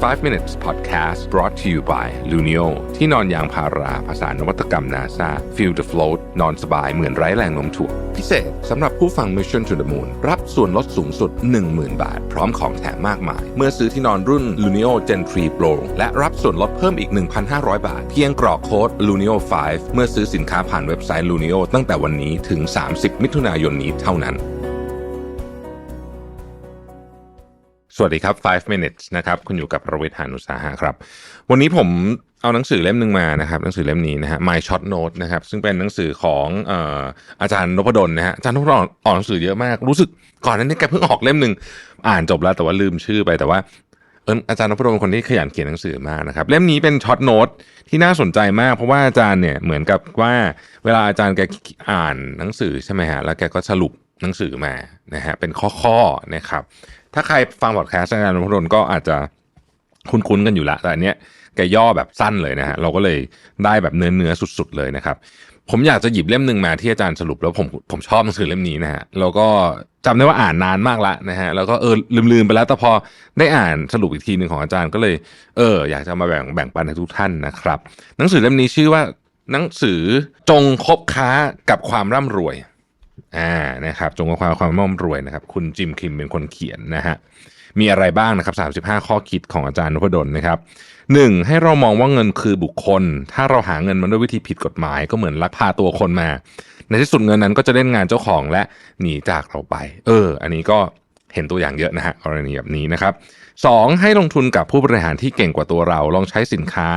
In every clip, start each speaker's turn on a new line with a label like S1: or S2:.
S1: 5 minutes podcast brought to you by Luno ที่นอนยางพาราภาษานวัตกรรม NASA feel the float นอนสบายเหมือนไร้แรงโน้มถ่วง พิเศษสำหรับผู้ฟัง Mission to the Moon รับส่วนลดสูงสุด 10,000 บาท พร้อมของแถมมากมาย เมื่อซื้อที่นอนรุ่น Luno Gen 3 Pro และรับส่วนลดเพิ่มอีก 1,500 บาท เพียงกรอกโค้ด Luno5 เมื่อซื้อสินค้าผ่านเว็บไซต์ Luno ตั้งแต่วันนี้ถึง 30 มิถุนายนนี้เท่านั้น วัสดีครับ 5 minutes นะครับ คุณอยู่กับประวิทยานุสาหะครับ วันนี้ผมเอาหนังสือเล่มหนึ่งมานะครับ หนังสือเล่มนี้นะฮะ My Short Note นะครับ ซึ่งเป็นหนังสือของอออาจารย์นพดลนะฮะ อาจารย์นพดลออกหนังสือเยอะมาก รู้สึกก่อนนั้นนี่แกเพิ่งออกเล่มหนึ่งอ่านจบแล้วแต่ว่าลืมชื่อไป แต่ว่าเอออาจารย์นพดลเป็นคนที่ขยันเขียนหนังสือมากนะครับ เล่มนี้เป็นช็อตโน้ตที่น่าสนใจมาก เพราะว่าอาจารย์เนี่ยเหมือนกับว่าเวลาอาจารย์แกอ่านหนังสือใช่ไหมฮะ แล้วแกก็สรุป หนังสือมานะฮะเป็นข้อๆนะครับ ถ้าใครฟังพอดแคสต์อาจารย์นพดลก็อาจจะคุ้นๆกันอยู่ละแต่อันเนี้ยแกย่อแบบสั้นเลยนะฮะเราก็เลยได้แบบเนื้อเนื้อๆสุดๆเลยนะครับ ผมอยากจะหยิบเล่มหนึ่งมาที่อาจารย์สรุปแล้วผมผมชอบหนังสือเล่มนี้นะฮะแล้วก็จำได้ว่าอ่านนานมากละนะฮะแล้วก็เออลืมๆไปแล้วแต่พอได้อ่านสรุปอีกทีหนึ่งของอาจารย์ก็เลย เออ อยากจะมาแบ่งแบ่งปันให้ทุกท่านนะครับ หนังสือเล่มนี้ชื่อว่าหนังสือจงคบค้ากับความร่ำรวย อ่านะครับจงกความความร่งรวยนะครับ คุณจิมคิมเป็นคนเขียนนะฮะมีอะไรบ้างนะครับ 35 ข้อคิดของอาจารย์นพดลนะครับหนึ่งให้เรามองว่าเงินคือบุคคล ถ้าเราหาเงินมาด้วยวิธีผิดกฎหมาย ก็เหมือนลักพาตัวคนมา ในที่สุดเงินนั้นก็จะเล่นงานเจ้าของและหนีจากเราไป เออ อันนี้ก็ เห็นตัวอย่างเยอะนะฮะกรณีแบบนี้นะครับสองให้ลงทุนกับผู้บริหารที่เก่งกว่าตัวเรา ลองใช้สินค้า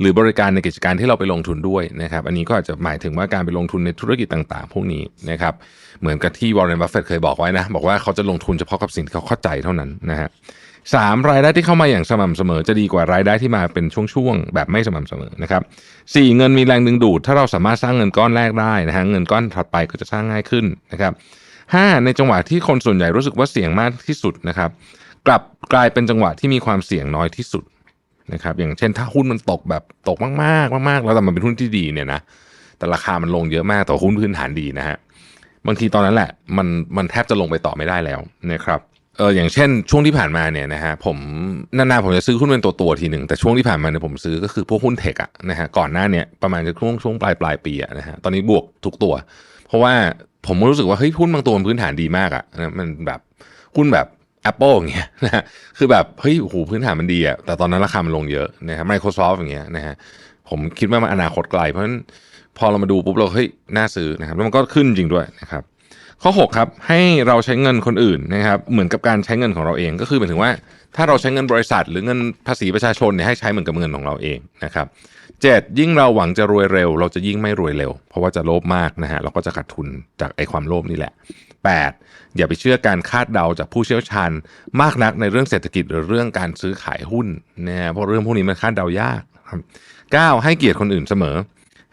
S1: หรือบริการในกิจการที่เราไปลงทุนด้วยนะครับ อันนี้ก็อาจจะหมายถึงว่าการไปลงทุนในธุรกิจต่างๆ พวกนี้นะครับ เหมือนกับที่วอร์เรนบัฟเฟตเคยบอกไว้นะ บอกว่าเขาจะลงทุนเฉพาะกับสิ่งที่เขาเข้าใจเท่านั้นนะฮะสามรายได้ที่เข้ามาอย่างสม่ำเสมอจะดีกว่ารายได้ที่มาเป็นช่วงๆแบบไม่สม่ำเสมอนะครับสี่เงินมีแรงดึงดูด ถ้าเราสามารถสร้างเงินก้อนแรกได้นะฮะเงินก้อนถัดไปก็จะสร้างง่ายขึ้นนะครับ ห้าในจังหวะที่คนส่วนใหญ่รู้สึกว่าเสี่ยงมากที่สุดนะครับ กลับกลายเป็นจังหวะที่มีความเสี่ยงน้อยที่สุดนะครับ อย่างเช่นถ้าหุ้นมันตกแบบตกมากๆมากๆ แล้วแต่มันเป็นหุ้นที่ดีเนี่ยนะแต่ราคามันลงเยอะมากแต่หุ้นพื้นฐานดีนะฮะบางทีตอนนั้นแหละมันมันแทบจะลงไปต่อไม่ได้แล้วนะครับเอออย่างเช่นช่วงที่ผ่านมาเนี่ยนะฮะผมนานๆผมจะซื้อหุ้นเป็นตัวตัวๆทีหนึ่งแต่ช่วงที่ผ่านมาเนี่ยผมซื้อก็คือพวกหุ้นเทคอะนะฮะก่อนหน้าเนี่ยประมาณจะช่วงช่วงปลายปลายปีอะนะฮะตอนนี้บวกทุกตัว เพราะว่า ผมรู้สึกว่าเฮ้ยหุ้นบางตัวมันพื้นฐานดีมากอะนะมันแบบหุ้นแบบ Apple อย่างเงี้ยนะฮะคือแบบเฮ้ยโอ้โหพื้นฐานมันดีอะแต่ตอนนั้นราคามันลงเยอะนะครับ Microsoft อย่างเงี้ยนะฮะผมคิดว่ามันอนาคตไกล เพราะฉะนั้นพอเรามาดูปุ๊บเราเฮ้ยน่าซื้อนะครับแล้วมันก็ขึ้นจริงด้วยนะครับ ข้อ 6 ครับ ให้เราใช้เงินคนอื่นนะครับ เหมือนกับการใช้เงินของเราเองก็คือหมายถึงว่าถ้าเราใช้เงินบริษัท หรือเงินภาษีประชาชนเนี่ยให้ใช้เหมือนกับเงินของเราเองนะครับ เจ็ดยิ่งเราหวังจะรวยเร็ว เราจะยิ่งไม่รวยเร็ว เพราะว่าจะโลภมากนะฮะเราก็จะขาดทุนจากไอ้ความโลภนี่แหละ 8. อย่าไปเชื่อการคาดเดาจากผู้เชี่ยวชาญ มากนักในเรื่องเศรษฐกิจหรือเรื่องการซื้อขายหุ้นนะฮะเพราะเรื่องพวกนี้มันคาดเดายากครับ 9. ให้เกียรติคนอื่นเสมอ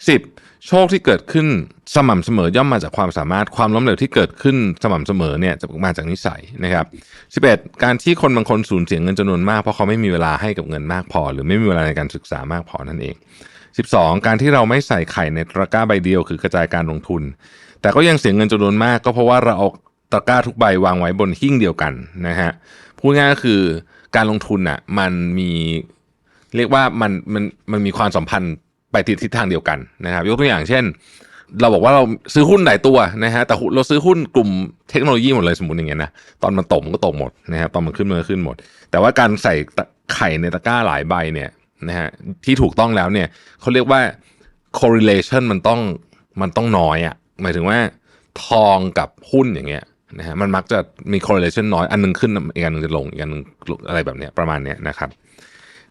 S1: 10. โชคที่เกิดขึ้นสม่ำเสมอย่อมมาจากความสามารถความล้มเหลวที่เกิดขึ้นสม่ำเสมอเนี่ยจะมาจากนิสัยนะครับ 11. การที่คนบางคนสูญเสียเงินจำนวนมากเพราะเขาไม่มีเวลาให้กับเงินมากพอ หรือไม่มีเวลาในการศึกษามากพอนั่นเอง 12. การที่เราไม่ใส่ไข่ในตะกร้าใบเดียวคือกระจายการลงทุน แต่ก็ยังเสียเงินจำนวนมาก ก็เพราะว่าเราเอาตะกร้าทุกใบวางไว้บนหิ้งเดียวกันนะฮะพูดง่ายก็คือการลงทุนอะมันมีเรียกว่ามันมันมันมีความสัมพันธ์ ไปทิศทางเดียวกันนะครับ ยกตัวอย่างเช่น เราบอกว่าเราซื้อหุ้นหลายตัวนะฮะแต่เราซื้อหุ้นกลุ่มเทคโนโลยีหมดเลยสมมติอย่างเงี้ยนะตอนมันตกมันก็ตกหมดนะฮะตอนมันขึ้นมันก็ขึ้นหมด แต่ว่าการใส่ไข่ในตะกร้าหลายใบเนี่ยนะฮะที่ถูกต้องแล้วเนี่ยเขาเรียกว่า correlation มันต้องมันต้องน้อยอะ่ะหมายถึงว่าทองกับหุ้นอย่างเงี้ยนะฮะมันมักจะมี correlation น้อยอันหนึงขึ้นอีกอันหนึงจะลงอีกอันหนึงอะไรแบบเนี้ยประมาณเนี้ยนะครับ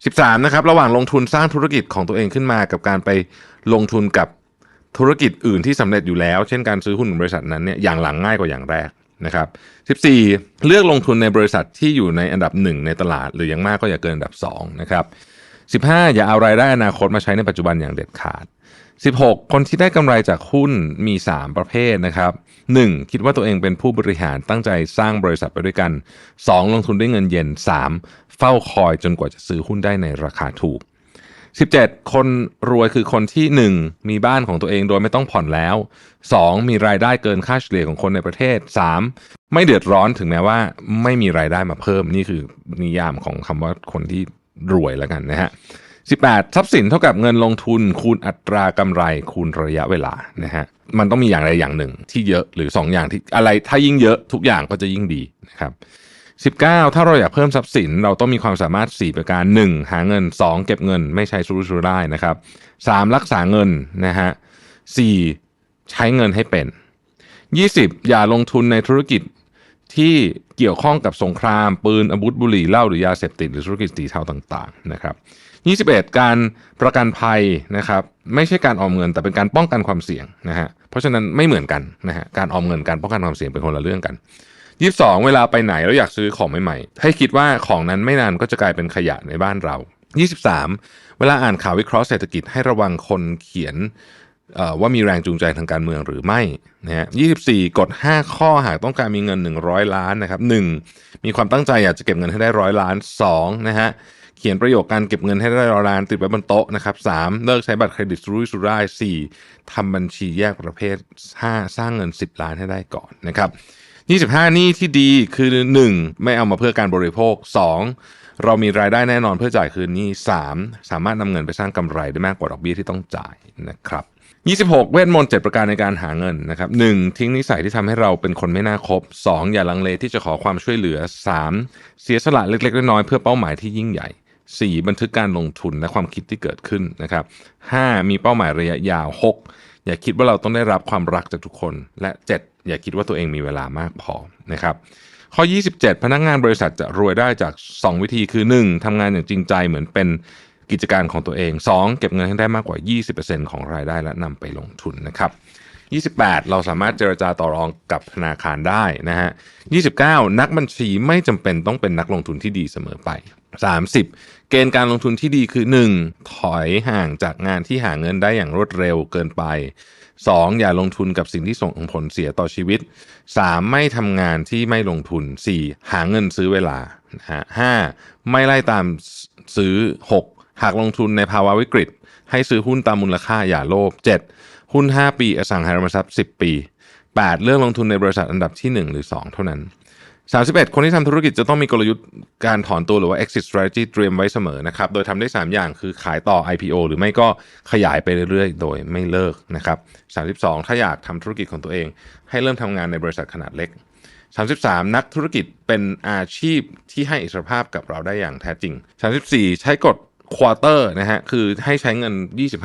S1: 13นะครับระหว่างลงทุนสร้างธุรกิจของตัวเองขึ้นมากับการไปลงทุนกับธุรกิจอื่นที่สำเร็จอยู่แล้ว เช่นการซื้อหุ้นของบริษัทนั้นเนี่ยอย่างหลังง่ายกว่าอย่างแรกนะครับ14 เลือกลงทุนในบริษัทที่อยู่ในอันดับหนึ่งในตลาด หรืออย่างมากก็อย่าเกินอันดับ2นะครับ15 อย่าเอารายได้อนาคตมาใช้ในปัจจุบันอย่างเด็ดขาด 16 คนที่ได้กำไรจากหุ้นมี 3 ประเภทนะครับ 1. คิดว่าตัวเองเป็นผู้บริหารตั้งใจสร้างบริษัทไปด้วยกัน 2. ลงทุนด้วยเงินเย็น 3. เฝ้าคอยจนกว่าจะซื้อหุ้นได้ในราคาถูก 17 คนรวยคือคนที่ 1. มีบ้านของตัวเองโดยไม่ต้องผ่อนแล้ว 2. มีรายได้เกินค่าเฉลี่ยของคนในประเทศ 3. ไม่เดือดร้อนถึงแม้ว่าไม่มีรายได้มาเพิ่มนี่คือนิยามของคำว่าคนที่รวยแล้วกันนะฮะ 18 ทรัพย์สินเท่ากับเงินลงทุน คูณอัตรากำไร คูณระยะเวลานะฮะมันต้องมีอย่างใดอย่างหนึ่งที่เยอะหรือ 2 อย่างที่อะไรถ้ายิ่งเยอะทุกอย่างก็จะยิ่งดีนะครับ19 ถ้าเราอยากเพิ่มทรัพย์สิน เราต้องมีความสามารถ 4 ประการ 1 หาเงิน 2 เก็บเงิน ไม่ใช้สุรุ่ยสุร่ายนะครับ3รักษาเงินนะฮะ4ใช้เงินให้เป็น 20 อย่าลงทุนในธุรกิจที่เกี่ยวข้องกับสงคราม ปืนอาวุธบุหรี่เหล้าหรือยาเสพติดหรือธุรกิจสีเทาต่างๆนะครับ 21 การประกันภัยนะครับไม่ใช่การออมเงิน แต่เป็นการป้องกันความเสี่ยงนะฮะเพราะฉะนั้นไม่เหมือนกันนะฮะการออมเงินการป้องกันความเสี่ยงเป็นคนละเรื่องกัน 22 เวลาไปไหนแล้วอยากซื้อของใหม่ๆ ให้คิดว่าของนั้นไม่นานก็จะกลายเป็นขยะในบ้านเรา 23 เวลาอ่านข่าววิเคราะห์เศรษฐกิจให้ระวังคนเขียนว่ามีแรงจูงใจทางการเมืองหรือไม่นะฮะ24กฎ5ข้อหากต้องการมีเงิน 100 ล้านนะครับ 1. มีความตั้งใจอยากจะเก็บเงินให้ได้ร้อยล้าน 2. นะฮะ เขียนประโยคการเก็บเงินให้ได้ร้อยล้านติดไว้บนโต๊ะนะครับ 3. เลิกใช้บัตรเครดิตสุรุ่ยสุร่าย 4. ทำบัญชีแยกประเภท 5. สร้างเงิน 10 ล้านให้ได้ก่อนนะครับ25หนี้ที่ดีคือ 1. ไม่เอามาเพื่อการบริโภค 2. เรามีรายได้แน่นอนเพื่อจ่ายคืนนี้ 3. สามารถนำเงินไปสร้างกำไรได้มากกว่าดอกเบี้ยที่ต้องจ่ายนะครับ26 เวทมนต์7ประการในการหาเงินนะครับ 1. ทิ้งนิสัยที่ทำให้เราเป็นคนไม่น่าคบ 2. อย่าลังเลที่จะขอความช่วยเหลือ 3. เสียสละเล็กๆน้อยๆเพื่อเป้าหมายที่ยิ่งใหญ่ 4. บันทึกการลงทุนและความคิดที่เกิดขึ้นนะครับ 5. มีเป้าหมายระยะยาว 6. อย่าคิดว่าเราต้องได้รับความรักจากทุกคน และ 7. อย่าคิดว่าตัวเองมีเวลามากพอนะครับข้อ 27 พนักงานบริษัทจะรวยได้จาก 2 วิธีคือ 1. ทำงานอย่างจริงใจเหมือนเป็นกิจการของตัวเอง 2. เก็บเงินให้ได้มากกว่า 20%ของรายได้และนำไปลงทุนนะครับ 28 เราสามารถเจรจาต่อรองกับธนาคารได้นะฮะ 29 นักบัญชีไม่จำเป็นต้องเป็นนักลงทุนที่ดีเสมอไป 30 เกณฑ์การลงทุนที่ดีคือ 1. ถอยห่างจากงานที่หาเงินได้อย่างรวดเร็วเกินไป 2. อย่าลงทุนกับสิ่งที่ส่งผลเสียต่อชีวิต 3. ไม่ทำงานที่ไม่ลงทุน 4. หาเงินซื้อเวลานะฮะ 5. ไม่ไล่ตามซื้อ 6. หากลงทุนในภาวะวิกฤต ให้ซื้อหุ้นตามมูลค่าอย่าโลภ 7. หุ้น 5 ปีอสังหาริมทรัพย์ 10 ปี 8. เรื่องลงทุนในบริษัทอันดับที่ 1 หรือ 2 เท่านั้น 31 คนที่ทำธุรกิจจะต้องมีกลยุทธ์การถอนตัวหรือว่า exit strategy เตรียมไว้เสมอนะครับ โดยทำได้ 3 อย่างคือขายต่อ IPO หรือไม่ก็ขยายไปเรื่อยๆ โดยไม่เลิกนะครับ 32 ถ้าอยากทำธุรกิจของตัวเอง ให้เริ่มทำงานในบริษัทขนาดเล็ก 33 นักธุรกิจเป็นอาชีพที่ให้อิสรภาพกับเราได้อย่างแท้จริง 34 ใช้กฎ ควอเตอร์นะฮะคือให้ใช้เงิน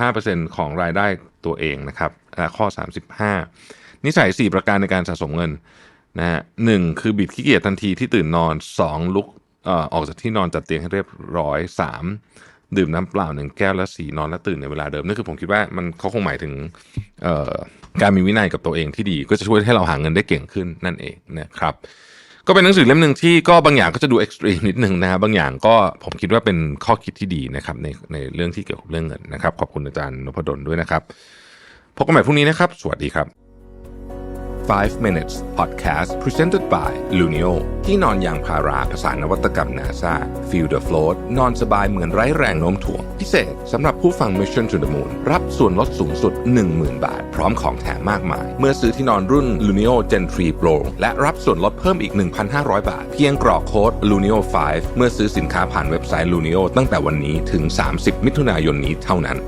S1: 25%ของรายได้ตัวเองนะครับข้อ 35 นิสัย 4 ประการในการสะสมเงินนะฮะหนึ่งคือบิดขี้เกียจทันทีที่ตื่นนอน 2 ลุกเอ่อออกจากที่นอนจัดเตียงให้เรียบร้อย 3 ดื่มน้ำเปล่าหนึ่งแก้วและสีนอนและตื่นในเวลาเดิมนั่นคือผมคิดว่ามันเขาคงหมายถึงเอ่อการมีวินัยกับตัวเองที่ดี ก็จะช่วยให้เราหาเงินได้เก่งขึ้นนั่นเองนะครับ ก็เป็นหนังสือเล่มหนึ่งที่ก็บางอย่างก็จะดูเอ็กซ์ตรีมนิดหนึ่งนะฮะบางอย่างก็ผมคิดว่าเป็นข้อคิดที่ดีนะครับในในเรื่องที่เกี่ยวกับเรื่องเงินนะครับ ขอบคุณอาจารย์นพดลด้วยนะครับพบกันใหม่พรุ่งนี้นะครับ สวัสดีครับ 5 minutes podcast presented by Luno ที่นอนยางพาราภาษานวัตกรรม NASA feel the float นอนสบายเหมือนไร้แรงโน้มถ่วง พิเศษสำหรับผู้ฟัง Mission to the Moon รับส่วนลดสูงสุด 10,000 บาท พร้อมของแถมมากมาย เมื่อซื้อที่นอนรุ่น Luno Gen 3 Pro และรับส่วนลดเพิ่มอีก 1,500 บาท เพียงกรอกโค้ด Luno5 เมื่อซื้อสินค้าผ่านเว็บไซต์ Luno ตั้งแต่วันนี้ถึง 30 มิถุนายนนี้เท่านั้น